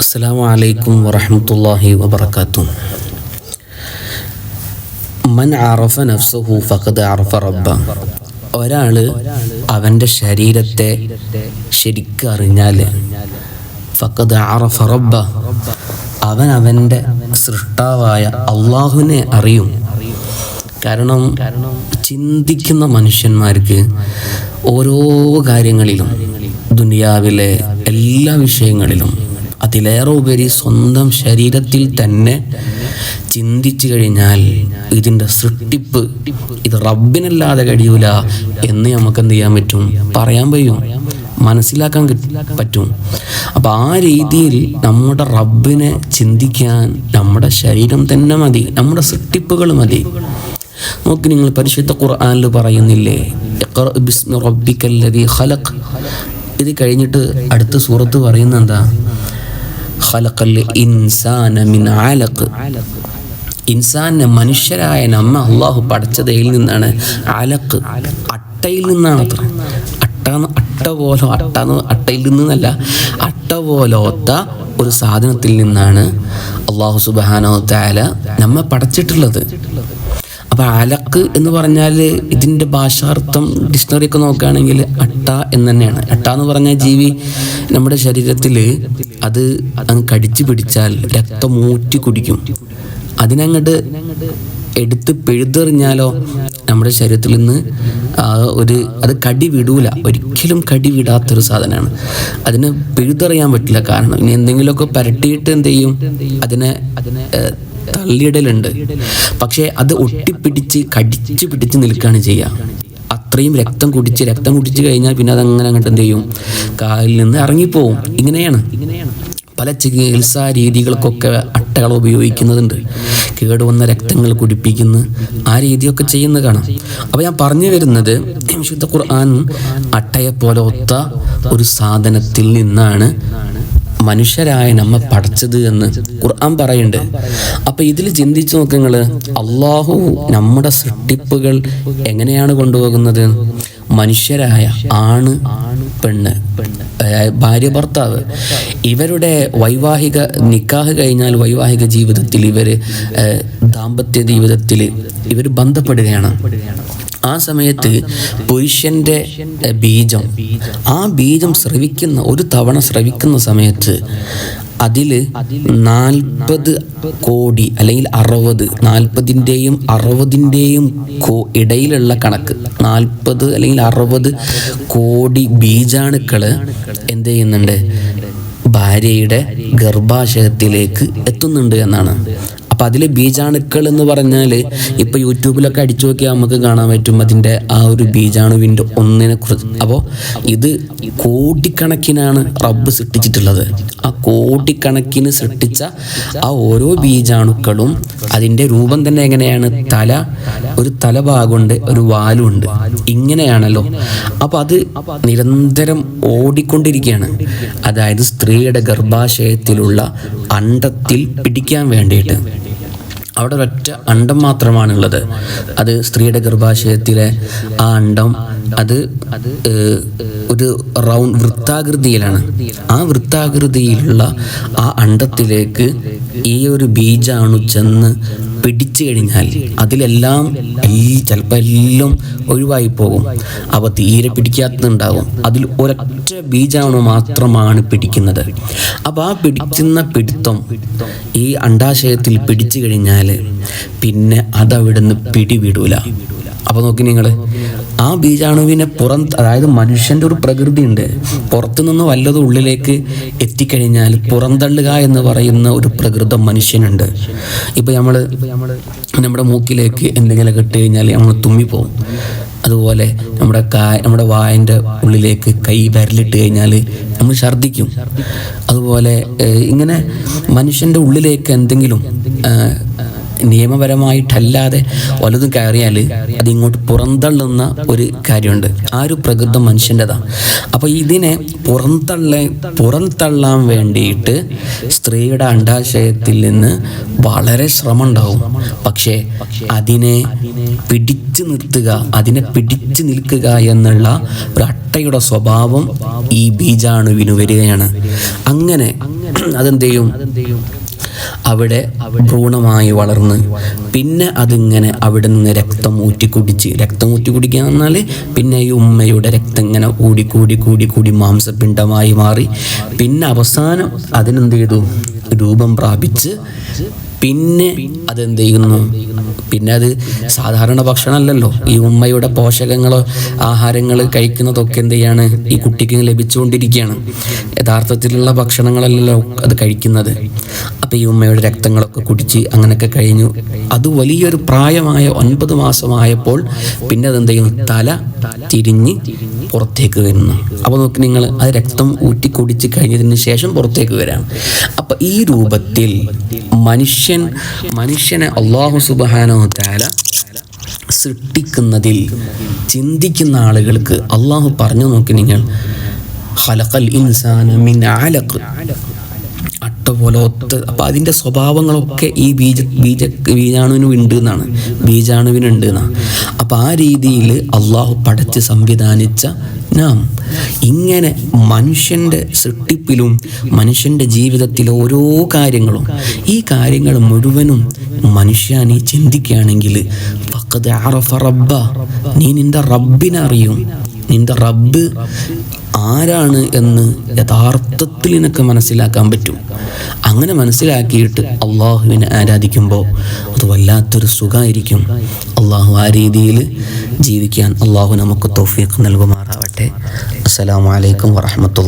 അസ്സാം വലൈക്കും വറഹമത്തല്ലാഹി വബർക്കാത്തു മൻ അറഫ നഫ്സഹു ഫഖദ് അറഫ റബ്ബ. ഒരാൾ അവന്റെ ശരീരത്തെ ശരിക്കും അറിഞ്ഞാൽ ഫഖദ് അറഫ റബ്ബ. അവൻ അവന്റെ സൃഷ്ടാവായ അള്ളാഹുവിനെ അറിയും. കാരണം ചിന്തിക്കുന്ന മനുഷ്യന്മാർക്ക് ഓരോ കാര്യങ്ങളിലും ദുനിയാവിലെ എല്ലാ വിഷയങ്ങളിലും അതിലേറെ ഉപരി സ്വന്തം ശരീരത്തിൽ തന്നെ ചിന്തിച്ചു കഴിഞ്ഞാൽ ഇതിന്റെ സൃഷ്ടിപ്പ് ഇത് റബ്ബിനല്ലാതെ കഴിയൂല എന്ന് നമുക്ക് എന്ത് ചെയ്യാൻ പറ്റും? പറയാൻ കഴിയും മനസ്സിലാക്കാൻ പറ്റും. അപ്പം ആ രീതിയിൽ നമ്മുടെ റബ്ബിനെ ചിന്തിക്കാൻ നമ്മുടെ ശരീരം തന്നെ മതി. നമ്മുടെ സൃഷ്ടിപ്പുകൾ മതി. നോക്കി നിങ്ങൾ പരിശുദ്ധ ഖുർആാനിൽ പറയുന്നില്ലേ ബിസ്മി ഖലഖ്. ഇത് കഴിഞ്ഞിട്ട് അടുത്ത സൂറത്ത് പറയുന്ന എന്താ? ഖലഖൽ ഇൻസാന മിൻ അലഖ്. ഇൻസാനെ മനുഷ്യരായ നമ്മ അള്ളാഹു പഠിച്ചതയിൽ നിന്നാണ് അലക്ക് അട്ടയിൽ നിന്നാണ് അത്ര. അട്ട അട്ട പോലെ അട്ട അട്ടയിൽ നിന്നല്ല അട്ട പോലോത്ത ഒരു സാധനത്തിൽ നിന്നാണ് അള്ളാഹു സുബാനോ താല നമ്മെ പഠിച്ചിട്ടുള്ളത് അപ്പൊ അലക്ക് എന്ന് പറഞ്ഞാൽ ഇതിന്റെ ഭാഷാർത്ഥം ഡിക്ഷണറി ഒക്കെ നോക്കുകയാണെങ്കിൽ അട്ട എന്ന് തന്നെയാണ് അട്ട എന്ന് പറഞ്ഞാൽ ജീവി നമ്മുടെ ശരീരത്തിൽ അത് അങ്ങ് കടിച്ചു പിടിച്ചാൽ രക്തം ഊറ്റി കുടിക്കും. അതിനങ്ങോട്ട് എടുത്ത് പിഴുതെറിഞ്ഞാലോ നമ്മുടെ ശരീരത്തിൽ നിന്ന് ഒരു അത് കടി വിടൂല. ഒരിക്കലും കടി വിടാത്തൊരു സാധനമാണ്. അതിനെ പിഴുതെറിയാൻ പറ്റില്ല കാരണം ഇനി എന്തെങ്കിലുമൊക്കെ പരട്ടിയിട്ട് എന്ത് ചെയ്യും? അതിനെ ഏഹ്, തള്ളിയിടലുണ്ട്. പക്ഷേ അത് ഒട്ടിപ്പിടിച്ച് കടിച്ച് പിടിച്ച് നിൽക്കുകയാണ് ചെയ്യുക. അത്രയും രക്തം കുടിച്ച് രക്തം കുടിച്ച് കഴിഞ്ഞാൽ പിന്നെ അതങ്ങനെ അങ്ങോട്ട് എന്ത് ചെയ്യും? കാലിൽ നിന്ന് ഇറങ്ങിപ്പോവും. ഇങ്ങനെയാണ്. പല ചികിത്സാ രീതികൾക്കൊക്കെ അട്ടകൾ ഉപയോഗിക്കുന്നതുണ്ട്. കേടുവന്ന രക്തങ്ങൾ കുടിപ്പിക്കുന്ന. ആ രീതിയൊക്കെ ചെയ്യുന്നത് കാണാം. അപ്പോൾ ഞാൻ പറഞ്ഞു വരുന്നത് വിശുദ്ധ ഖുർആൻ അട്ടയെ പോലെ ഒരു സാധനത്തിൽ നിന്നാണ് മനുഷ്യരായ നമ്മ പഠിച്ചത് എന്ന് ഖുർആൻ പറയുന്നുണ്ട്. അപ്പൊ ഇതിൽ ചിന്തിച്ചു നോക്കുങ്ങൾ അള്ളാഹു നമ്മുടെ സൃഷ്ടിപ്പുകൾ എങ്ങനെയാണ് കൊണ്ടുപോകുന്നത്? മനുഷ്യരായ ആണ് പെണ്ണ് ഭാര്യ ഭർത്താവ്. ഇവരുടെ വൈവാഹിക നിക്കാഹ് കഴിഞ്ഞാൽ വൈവാഹിക ജീവിതത്തിൽ ഇവർ ദാമ്പത്യ ജീവിതത്തിൽ ഇവർ ബന്ധപ്പെടുകയാണ്. ആ സമയത്ത് പുരുഷന്റെ ബീജം. ആ ബീജം സ്രവിക്കുന്ന ഒരു തവണ സ്രവിക്കുന്ന സമയത്ത് അതിൽ നാൽപ്പത് കോടി അല്ലെങ്കിൽ അറുപത് നാൽപ്പതിന്റെയും അറുപതിന്റെയും കോ ഇടയിലുള്ള കണക്ക്. നാൽപ്പത് അല്ലെങ്കിൽ അറുപത് കോടി ബീജാണുക്കൾ എന്ത് ചെയ്യുന്നുണ്ട്? ഭാര്യയുടെ ഗർഭാശയത്തിലേക്ക് എത്തുന്നുണ്ട് എന്നാണ്. അപ്പം അതിൽ ബീജാണുക്കൾ എന്ന് പറഞ്ഞാൽ ഇപ്പോൾ യൂട്യൂബിലൊക്കെ അടിച്ചു നോക്കിയാൽ നമുക്ക് കാണാൻ പറ്റും അതിന്റെ ആ ഒരു ബീജാണുവിന്റെ ഒന്നിനെ കുറിച്ച്. അപ്പോൾ ഇത് കോടിക്കണക്കിനാണ് റബ്ബ് സൃഷ്ടിച്ചിട്ടുള്ളത്. ആ കോടിക്കണക്കിന് സൃഷ്ടിച്ച ആ ഓരോ ബീജാണുക്കളും അതിന്റെ രൂപം തന്നെ എങ്ങനെയാണ്? തല ഒരു തലഭാഗമുണ്ട് ഒരു വാലുണ്ട് ഇങ്ങനെയാണല്ലോ. അപ്പോൾ അത് നിരന്തരം ഓടിക്കൊണ്ടിരിക്കുകയാണ്. അതായത് സ്ത്രീയുടെ ഗർഭാശയത്തിലുള്ള അണ്ടത്തിൽ പിടിക്കാൻ വേണ്ടിയിട്ട്. അവിടെ ഒരൊറ്റ അണ്ടം മാത്രമാണുള്ളത്. അത് സ്ത്രീയുടെ ഗർഭാശയത്തിലെ ആ അണ്ടം അത് ഒരു റൗണ്ട് വൃത്താകൃതിയിലാണ്. ആ വൃത്താകൃതിയിലുള്ള ആ അണ്ടത്തിലേക്ക് ഈ ഒരു ബീജാണു ചെന്ന് പിടിച്ചു കഴിഞ്ഞാൽ അതിലെല്ലാം ചിലപ്പോൾ എല്ലാം ഒഴിവായി പോകും. അപ്പോൾ തീരെ പിടിക്കാത്തതുണ്ടാവും അതിൽ ഒരൊറ്റ ബീജാണു മാത്രമാണ് പിടിക്കുന്നത്. അപ്പോൾ ആ പിടിക്കുന്ന പിടുത്തം ഈ അണ്ടാശയത്തിൽ പിടിച്ചു കഴിഞ്ഞാൽ പിന്നെ അതവിടുന്ന് പിടിവിടൂല. അപ്പോൾ നോക്കി നിങ്ങൾ ആ ബീജാണുവിനെ പുറം അതായത് മനുഷ്യന്റെ ഒരു പ്രകൃതി ഉണ്ട് പുറത്തുനിന്ന് വല്ലതും ഉള്ളിലേക്ക് എത്തിക്കഴിഞ്ഞാൽ പുറന്തള്ളുക എന്ന് പറയുന്ന ഒരു പ്രകൃതം മനുഷ്യനുണ്ട്. ഇപ്പം നമ്മൾ നമ്മുടെ മൂക്കിലേക്ക് എന്തെങ്കിലും ഇട്ട് കഴിഞ്ഞാൽ നമ്മൾ തുമ്മിപ്പോവും. അതുപോലെ നമ്മുടെ കാ നമ്മുടെ വായന്റെ ഉള്ളിലേക്ക് കൈ വിരലിട്ട് കഴിഞ്ഞാൽ നമ്മൾ ഛർദ്ദിക്കും. അതുപോലെ ഇങ്ങനെ മനുഷ്യന്റെ ഉള്ളിലേക്ക് എന്തെങ്കിലും നിയമപരമായിട്ടല്ലാതെ വലുതും കയറിയാൽ അതിങ്ങോട്ട് പുറന്തള്ളുന്ന ഒരു കാര്യമുണ്ട്. ആ ഒരു പ്രകൃതം മനുഷ്യന്റെതാണ് അപ്പോൾ ഇതിനെ പുറന്തള്ള പുറന്തള്ളാൻ വേണ്ടിയിട്ട് സ്ത്രീയുടെ അണ്ടാശയത്തിൽ നിന്ന് വളരെ ശ്രമം ഉണ്ടാവും പക്ഷേ അതിനെ പിടിച്ചു നിർത്തുക അതിനെ പിടിച്ചു നിൽക്കുക എന്നുള്ള ഒരു അട്ടയുടെ സ്വഭാവം ഈ ബീജാണുവിന് വരികയാണ്. അങ്ങനെ അതെന്ത് ചെയ്യും? അവിടെ ഭ്രൂണമായി വളർന്ന്. പിന്നെ അതിങ്ങനെ അവിടെ നിന്ന് രക്തം ഊറ്റിക്കുടിച്ച്. രക്തം ഊറ്റിക്കുടിക്കുക എന്നാൽ പിന്നെ ഈ ഉമ്മയുടെ രക്തം ഇങ്ങനെ കൂടി കൂടി കൂടി കൂടി മാംസപിണ്ഡമായി മാറി. പിന്നെ അവസാനം അതിനെന്ത് ചെയ്തു? രൂപം പ്രാപിച്ച് പിന്നെ അതെന്ത് ചെയ്യുന്നു പിന്നെ അത് സാധാരണ ഭക്ഷണമല്ലല്ലോ. ഈ ഉമ്മയുടെ പോഷകങ്ങളോ ആഹാരങ്ങൾ കഴിക്കുന്നതൊക്കെ എന്ത് ചെയ്യാണ് ഈ കുട്ടിക്ക് ലഭിച്ചുകൊണ്ടിരിക്കുകയാണ്. യഥാർത്ഥത്തിലുള്ള ഭക്ഷണങ്ങളല്ലല്ലോ അത് കഴിക്കുന്നത്. അപ്പം ഈ ഉമ്മയുടെ രക്തങ്ങളൊക്കെ കുടിച്ച് അങ്ങനെയൊക്കെ കഴിഞ്ഞു. അത് വലിയൊരു പ്രായമായ ഒൻപത് മാസമായപ്പോൾ പിന്നെ അതെന്ത് ചെയ്യുന്നു തല തിരിഞ്ഞ് പുറത്തേക്ക് വരുന്നു. അപ്പോൾ നോക്കി നിങ്ങൾ അത് രക്തം ഊറ്റി കുടിച്ച് കഴിഞ്ഞതിന് ശേഷം പുറത്തേക്ക് വരാം. അപ്പം ഈ രൂപത്തിൽ മനുഷ്യൻ മനുഷ്യനെ അള്ളാഹു സുബാനോ താല സൃഷ്ടിക്കുന്നതിൽ ചിന്തിക്കുന്ന ആളുകൾക്ക് അള്ളാഹു പറഞ്ഞു നോക്കി നിങ്ങൾ ഹലഖൽ ഇൻസാന മിൻ അലഖ്. അട്ട പോലെ ഒത്ത്. അപ്പം അതിന്റെ സ്വഭാവങ്ങളൊക്കെ ഈ ബീജ ബീജ ബീജാണുവിനും ഉണ്ട് എന്നാണ്. ബീജാണുവിനുണ്ട് എന്നാണ് അപ്പം ആ രീതിയിൽ അള്ളാഹു പടച്ച് സംവിധാനിച്ച നാം ഇങ്ങനെ മനുഷ്യന്റെ സൃഷ്ടിപ്പിലും മനുഷ്യന്റെ ജീവിതത്തിലെ ഓരോ കാര്യങ്ങളും ഈ കാര്യങ്ങൾ മുഴുവനും മനുഷ്യനെ ചിന്തിക്കുകയാണെങ്കിൽ റബ്ബ. നീ നിന്റെ റബ്ബിനെ അറിയും. നിന്റെ റബ്ബ് ആരാണ് എന്ന് യഥാർത്ഥത്തിൽ നിനക്ക് മനസ്സിലാക്കാൻ പറ്റും. അങ്ങനെ മനസ്സിലാക്കിയിട്ട് അള്ളാഹുവിനെ ആരാധിക്കുമ്പോൾ അത് വല്ലാത്തൊരു സുഖമായിരിക്കും. അള്ളാഹു ആ രീതിയിൽ ജീവിക്കാൻ അള്ളാഹു നമുക്ക് തൗഫീഖ് നൽകുമാറാവട്ടെ. അസ്സലാമു അലൈക്കും വാത്തു